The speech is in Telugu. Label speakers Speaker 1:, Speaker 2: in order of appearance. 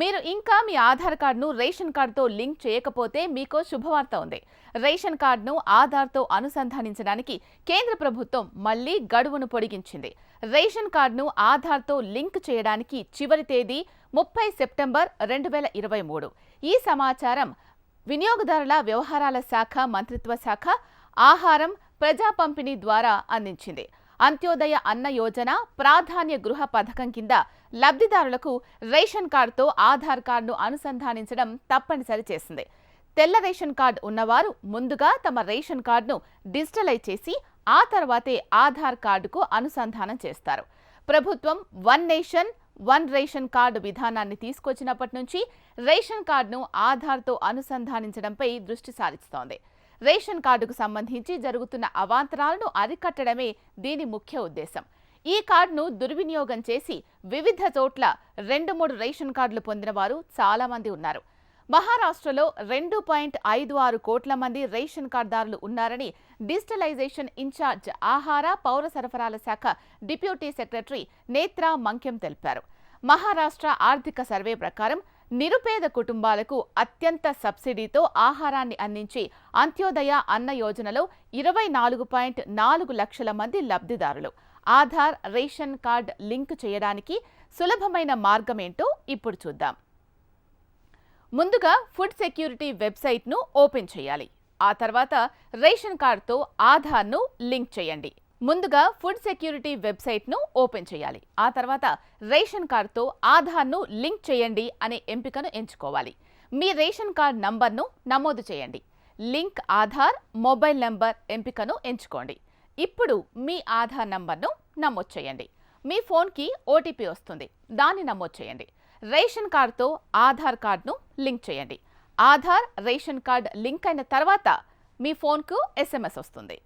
Speaker 1: మీరు ఇంకా మీ ఆధార్ కార్డును రేషన్ కార్డుతో లింక్ చేయకపోతే మీకు శుభవార్త ఉంది. రేషన్ కార్డును ఆధార్తో అనుసంధానించడానికి కేంద్ర ప్రభుత్వం మళ్ళీ గడువును పొడిగించింది. రేషన్ కార్డును ఆధార్తో లింక్ చేయడానికి చివరి తేదీ ముప్పై సెప్టెంబర్ రెండు వేల ఇరవై మూడు. ఈ సమాచారం వినియోగదారుల వ్యవహారాల శాఖ మంత్రిత్వ శాఖ ఆహారం ప్రజా పంపిణీ ద్వారా అందించింది. అంత్యోదయ అన్న యోజన ప్రాధాన్య గృహ పథకం కింద లబ్ధిదారులకు రేషన్ కార్డుతో ఆధార్ కార్డును అనుసంధానించడం తప్పనిసరి చేసింది. తెల్ల రేషన్ కార్డు ఉన్నవారు ముందుగా తమ రేషన్ కార్డును డిజిటలైజ్ చేసి ఆ తర్వాతే ఆధార్ కార్డుకు అనుసంధానం చేస్తారు. ప్రభుత్వం one nation one ration card విధానాన్ని తీసుకొచ్చినప్పటి నుంచి రేషన్ కార్డును ఆధార్తో అనుసంధానించడంపై దృష్టి సారిస్తోంది. రేషన్ కార్డుకు సంబంధించి జరుగుతున్న అవాంతరాలను అరికట్టడమే దీని ముఖ్య ఉద్దేశం. ఈ కార్డును దుర్వినియోగం చేసి వివిధ చోట్ల రెండు మూడు రేషన్ కార్డులు పొందిన వారు చాలామంది ఉన్నారు. మహారాష్ట్రలో రెండు పాయింట్ ఐదు ఆరు కోట్ల మంది రేషన్ కార్డుదారులు ఉన్నారని డిజిటలైజేషన్ ఇన్ఛార్జ్ ఆహార పౌర సరఫరాల శాఖ డిప్యూటీ సెక్రటరీ నేత్రా మంక్యం తెలిపారు. మహారాష్ట్ర ఆర్థిక సర్వే ప్రకారం నిరుపేద కుటుంబాలకు అత్యంత సబ్సిడీతో ఆహారాన్ని అందించే అంత్యోదయ అన్న యోజనలో ఇరవై నాలుగు పాయింట్ నాలుగు లక్షల మంది లబ్ధిదారులు. ఆధార్ రేషన్ కార్డ్ లింక్ చేయడానికి సులభమైన మార్గమేంటో ఇప్పుడు చూద్దాం. ముందుగా ఫుడ్ సెక్యూరిటీ వెబ్సైట్ను ఓపెన్ చేయాలి. ఆ తర్వాత రేషన్ కార్డ్తో ఆధార్ను లింక్ చేయండి. ముందుగా ఫుడ్ సెక్యూరిటీ వెబ్సైట్ను ఓపెన్ చేయాలి. ఆ తర్వాత రేషన్ కార్డుతో ఆధార్ను లింక్ చేయండి అనే ఎంపికను ఎంచుకోవాలి. మీ రేషన్ కార్డ్ నంబర్ను నమోదు చేయండి. లింక్ ఆధార్ మొబైల్ నంబర్ ఎంపికను ఎంచుకోండి. ఇప్పుడు మీ ఆధార్ నంబర్ను నమోదు చేయండి. మీ ఫోన్కి ఓటీపీ వస్తుంది. దాన్ని నమోదు చేయండి. రేషన్ కార్డుతో ఆధార్ కార్డును లింక్ చేయండి. ఆధార్ రేషన్ కార్డ్ లింక్ అయిన తర్వాత మీ ఫోన్కు ఎస్ఎంఎస్ వస్తుంది.